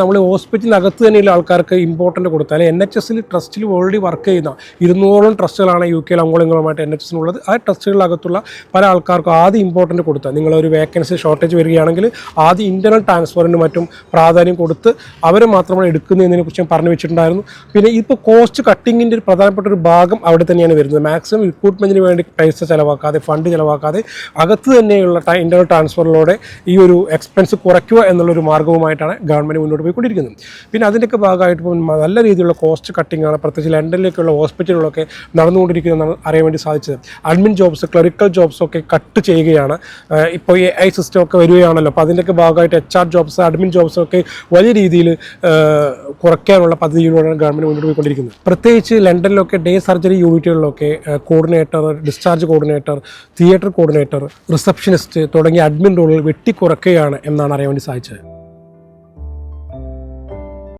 നമ്മൾ ഹോസ്പിറ്റലിനകത്ത് തന്നെയുള്ള ആൾക്കാർക്ക് ഇമ്പോർട്ടന്റ് കൊടുത്താൽ എൻ എച്ച് എസിൽ ട്രസ്റ്റിൽ ഓൾറെഡി വർക്ക് ചെയ്യുന്ന ഇരുന്നൂറോളം ട്രസ്റ്റുകളാണ് യു കെയിൽ അങ്ങോളങ്ങളുമായിട്ട് എൻ എച്ച് എസിനുള്ളത് ആ ട്രസ്റ്റുകളകത്തുള്ള പല ആൾക്കാർക്കും ആദ്യം ഇമ്പോർട്ടന്റ് കൊടുത്താൽ നിങ്ങളൊരു വേക്കൻസി ഷോർട്ടേജ് വരികയാണെങ്കിൽ ആദ്യം ഇന്റർണൽ ട്രാൻസ്ഫറിന് മറ്റും പ്രാധാന്യം കൊടുത്ത് അവരെ മാത്രമാണ് എടുക്കുന്നതിനെ കുറിച്ച് ഞാൻ പറഞ്ഞു വെച്ചിട്ടുണ്ടായിരുന്നു. പിന്നെ ഇപ്പോൾ കോസ്റ്റ് കട്ടിങ്ങിന്റെ ഒരു പ്രധാനപ്പെട്ട ഒരു ഭാഗം അവിടെ തന്നെയാണ് വരുന്നത്. മാക്സിമം റിക്രൂട്ട്മെന്റിന് വേണ്ടി പൈസ ചിലവാക്കാതെ ഫണ്ട് ചിലവാക്കാതെ അകത്ത് തന്നെയുള്ള ഇന്റർണൽ ട്രാൻസ്ഫറിലൂടെ ഈ ഒരു എക്സ്പെൻസ് കുറയ്ക്കുക എന്നുള്ളൊരു മാർഗവുമായിട്ടാണ് ഗവൺമെന്റ് മുന്നോട്ട് പോയിക്കൊണ്ടിരിക്കുന്നത് പിന്നെ അതിന്റെയൊക്കെ ഭാഗമായിട്ട് നല്ല രീതിയിലുള്ള കോസ്റ്റ് കട്ടിങ്ങാണ് പ്രത്യേകിച്ച് ലണ്ടനിലേക്കുള്ള ഹോസ്പിറ്റലുകളൊക്കെ നടന്നുകൊണ്ടിരിക്കുന്നതെന്നാണ് അറിയാൻ വേണ്ടി സാധിച്ചത്. അഡ്മിൻ ജോബ്സ് ക്ലറിക്കൽ ജോബ്സ് ഒക്കെ കട്ട് ചെയ്യുകയാണ്. ഇപ്പോൾ എ ഐ സിസ്റ്റം ഒക്കെ വരികയാണല്ലോ. അപ്പോൾ അതിന്റെയൊക്കെ ഭാഗമായിട്ട് H R jobs admin jobs ഒക്കെ വലിയ രീതിയിൽ കുറയ്ക്കാനുള്ള പദ്ധതിയിലൂടെയാണ് ഗവൺമെന്റ് മുന്നോട്ട് പോയിക്കൊണ്ടിരിക്കുന്നത്. പ്രത്യേകിച്ച് ലണ്ടനിലൊക്കെ day surgery യൂണിറ്റുകളിലൊക്കെ coordinator discharge coordinator theatre coordinator receptionist തുടങ്ങിയ അഡ്മിൻ റോളുകൾ വെട്ടിക്കുറയ്ക്കുകയാണ് എന്നാണ് അറിയാൻ വേണ്ടി സാധിച്ചത്.